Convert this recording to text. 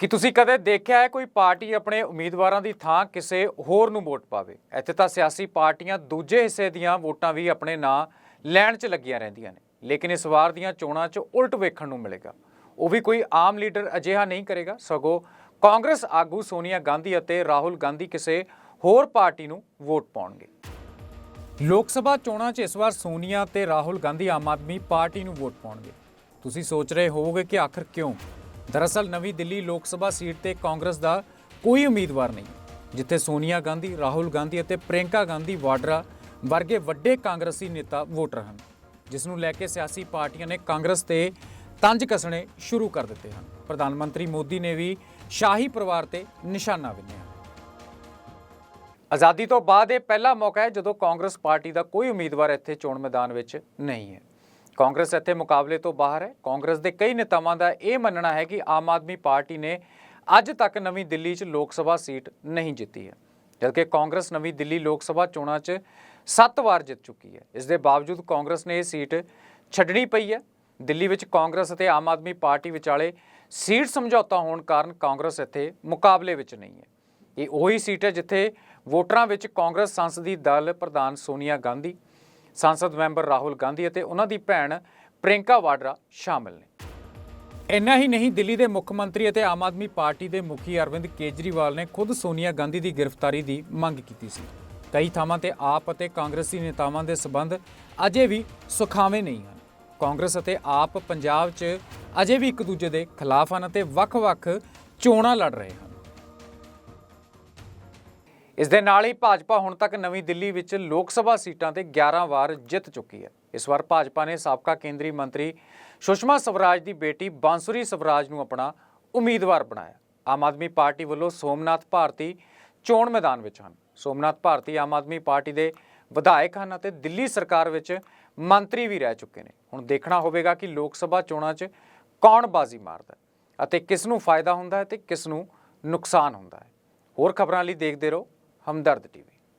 ਕਿ ਤੁਸੀਂ ਕਦੇ ਦੇਖਿਆ ਹੈ ਕੋਈ ਪਾਰਟੀ ਆਪਣੇ ਉਮੀਦਵਾਰਾਂ ਦੀ ਥਾਂ ਕਿਸੇ ਹੋਰ ਨੂੰ ਵੋਟ ਪਾਵੇ? ਇੱਥੇ ਤਾਂ ਸਿਆਸੀ ਪਾਰਟੀਆਂ ਦੂਜੇ ਹਿੱਸੇ ਦੀਆਂ ਵੋਟਾਂ ਵੀ ਆਪਣੇ ਨਾਂ ਲੈਣ 'ਚ ਲੱਗੀਆਂ ਰਹਿੰਦੀਆਂ ਨੇ। ਲੇਕਿਨ ਇਸ ਵਾਰ ਦੀਆਂ ਚੋਣਾਂ 'ਚ ਉਲਟ ਵੇਖਣ ਨੂੰ ਮਿਲੇਗਾ। ਉਹ ਵੀ ਕੋਈ ਆਮ ਲੀਡਰ ਅਜਿਹਾ ਨਹੀਂ ਕਰੇਗਾ। ਸਗੋਂ ਕਾਂਗਰਸ ਆਗੂ ਸੋਨੀਆ ਗਾਂਧੀ ਅਤੇ ਰਾਹੁਲ ਗਾਂਧੀ ਕਿਸੇ ਹੋਰ ਪਾਰਟੀ ਨੂੰ ਵੋਟ ਪਾਉਣਗੇ। ਲੋਕ ਸਭਾ ਚੋਣਾਂ 'ਚ ਇਸ ਵਾਰ ਸੋਨੀਆ ਤੇ ਰਾਹੁਲ ਗਾਂਧੀ ਆਮ ਆਦਮੀ ਪਾਰਟੀ ਨੂੰ ਵੋਟ ਪਾਉਣਗੇ। ਤੁਸੀਂ ਸੋਚ ਰਹੇ ਹੋਵੋਗੇ ਕਿ ਆਖਰ ਕਿਉਂ? ਦਰਅਸਲ ਨਵੀਂ ਦਿੱਲੀ ਲੋਕ ਸਭਾ ਸੀਟ ਤੇ ਕਾਂਗਰਸ ਦਾ ਕੋਈ ਉਮੀਦਵਾਰ ਨਹੀਂ, ਜਿੱਥੇ ਸੋਨੀਆ ਗਾਂਧੀ, ਰਾਹੁਲ ਗਾਂਧੀ ਅਤੇ ਪ੍ਰਿਯੰਕਾ ਗਾਂਧੀ ਵਾਡਰਾ ਵਰਗੇ ਵੱਡੇ ਕਾਂਗਰਸੀ ਨੇਤਾ ਵੋਟਰ ਹਨ ਜਿਸ ਨੂੰ ਲੈ ਕੇ ਸਿਆਸੀ ਪਾਰਟੀਆਂ ਨੇ ਕਾਂਗਰਸ ਤੇ ਤੰਜ ਕੱਸਣੇ ਸ਼ੁਰੂ ਕਰ ਦਿੱਤੇ ਹਨ। ਪ੍ਰਧਾਨ ਮੰਤਰੀ ਮੋਦੀ ਨੇ ਵੀ ਸ਼ਾਹੀ ਪਰਿਵਾਰ ਤੇ ਨਿਸ਼ਾਨਾ ਵਿੰਨਿਆ। ਆਜ਼ਾਦੀ ਤੋਂ ਬਾਅਦ ਇਹ ਪਹਿਲਾ ਮੌਕਾ ਹੈ ਜਦੋਂ ਕਾਂਗਰਸ ਪਾਰਟੀ ਦਾ ਕੋਈ ਉਮੀਦਵਾਰ ਇੱਥੇ ਚੋਣ ਮੈਦਾਨ ਵਿੱਚ ਨਹੀਂ ਹੈ। ਕਾਂਗਰਸ ਇੱਥੇ ਮੁਕਾਬਲੇ ਤੋਂ ਬਾਹਰ ਹੈ। ਕਾਂਗਰਸ ਦੇ ਕਈ ਨੇਤਾਵਾਂ ਦਾ ਇਹ ਮੰਨਣਾ ਹੈ ਕਿ ਆਮ ਆਦਮੀ ਪਾਰਟੀ ਨੇ ਅੱਜ ਤੱਕ ਨਵੀਂ ਦਿੱਲੀ 'ਚ ਲੋਕ ਸਭਾ ਸੀਟ ਨਹੀਂ ਜਿੱਤੀ ਹੈ। ਜਦਕਿ ਕਾਂਗਰਸ ਨਵੀਂ ਦਿੱਲੀ ਲੋਕ ਸਭਾ ਚੋਣਾਂ 'ਚ 7 ਵਾਰ ਜਿੱਤ ਚੁੱਕੀ ਹੈ। ਇਸ ਦੇ ਬਾਵਜੂਦ ਕਾਂਗਰਸ ਨੇ ਇਹ ਸੀਟ ਛੱਡਣੀ ਪਈ ਹੈ। ਦਿੱਲੀ ਵਿੱਚ ਕਾਂਗਰਸ ਅਤੇ ਆਮ ਆਦਮੀ ਪਾਰਟੀ ਵਿਚਾਲੇ ਸੀਟ ਸਮਝੌਤਾ ਹੋਣ ਕਾਰਨ ਕਾਂਗਰਸ ਇੱਥੇ ਮੁਕਾਬਲੇ ਵਿੱਚ ਨਹੀਂ ਹੈ। ਇਹ ਉਹੀ ਸੀਟ ਹੈ ਜਿੱਥੇ ਵੋਟਰਾਂ ਵਿੱਚ ਕਾਂਗਰਸ ਸੰਸਦੀ ਦਲ ਪ੍ਰਧਾਨ ਸੋਨੀਆ ਗਾਂਧੀ ਸੰਸਦ ਮੈਂਬਰ ਰਾਹੁਲ ਗਾਂਧੀ ਅਤੇ ਉਹਨਾਂ ਦੀ ਭੈਣ ਪ੍ਰਿਯੰਕਾ ਵਾਡਰਾ ਸ਼ਾਮਲ ਨੇ। ਇੰਨਾ ਹੀ ਨਹੀਂ, ਦਿੱਲੀ ਦੇ ਮੁੱਖ ਮੰਤਰੀ ਅਤੇ ਆਮ ਆਦਮੀ ਪਾਰਟੀ ਦੇ ਮੁਖੀ ਅਰਵਿੰਦ ਕੇਜਰੀਵਾਲ ਨੇ ਖੁਦ ਸੋਨੀਆ ਗਾਂਧੀ ਦੀ ਗ੍ਰਿਫਤਾਰੀ ਦੀ ਮੰਗ ਕੀਤੀ ਸੀ। ਕਈ ਥਾਵਾਂ ਤੇ ਆਪ ਅਤੇ ਕਾਂਗਰਸੀ ਨੇਤਾਵਾਂ ਦੇ ਸਬੰਧ ਅਜੇ ਵੀ ਸੁਖਾਵੇਂ ਨਹੀਂ ਹਨ। ਕਾਂਗਰਸ ਅਤੇ ਆਪ ਪੰਜਾਬ 'ਚ ਅਜੇ ਵੀ ਇੱਕ ਦੂਜੇ ਦੇ ਖਿਲਾਫ ਹਨ ਅਤੇ ਵੱਖ-ਵੱਖ ਚੋਣਾਂ ਲੜ ਰਹੇ ਹਨ। ਇਸ ਦੇ ਨਾਲ ਹੀ ਭਾਜਪਾ ਹੁਣ ਤੱਕ ਨਵੀਂ ਦਿੱਲੀ ਵਿੱਚ ਲੋਕ ਸਭਾ ਸੀਟਾਂ ਤੇ 11 ਵਾਰ ਜਿੱਤ ਚੁੱਕੀ ਹੈ। ਇਸ ਵਾਰ ਭਾਜਪਾ ਨੇ ਸਾਬਕਾ ਕੇਂਦਰੀ ਮੰਤਰੀ ਸੁਸ਼ਮਾ ਸਵਰਾਜ ਦੀ ਬੇਟੀ ਬਾਂਸੁਰੀ ਸਵਰਾਜ ਨੂੰ ਆਪਣਾ ਉਮੀਦਵਾਰ ਬਣਾਇਆ। ਆਮ ਆਦਮੀ ਪਾਰਟੀ ਵੱਲੋਂ ਸੋਮਨਾਥ ਭਾਰਤੀ ਚੋਣ ਮੈਦਾਨ ਵਿੱਚ ਹਨ। ਸੋਮਨਾਥ ਭਾਰਤੀ ਆਮ ਆਦਮੀ ਪਾਰਟੀ ਦੇ ਵਿਧਾਇਕ ਹਨ ਅਤੇ ਦਿੱਲੀ ਸਰਕਾਰ ਵਿੱਚ ਮੰਤਰੀ ਵੀ ਰਹਿ ਚੁੱਕੇ ਨੇ। ਹੁਣ ਦੇਖਣਾ ਹੋਵੇਗਾ ਕਿ ਲੋਕ ਸਭਾ ਚੋਣਾਂ 'ਚ ਕੌਣ ਬਾਜ਼ੀ ਮਾਰਦਾ ਹੈ ਅਤੇ ਕਿਸ ਨੂੰ ਫਾਇਦਾ ਹੁੰਦਾ ਹੈ ਤੇ ਕਿਸ ਨੂੰ ਨੁਕਸਾਨ ਹੁੰਦਾ ਹੈ। ਹੋਰ ਖਬਰਾਂ ਲਈ ਦੇਖਦੇ ਰਹੋ ਹਮਦਰਦ ਟੀਵੀ।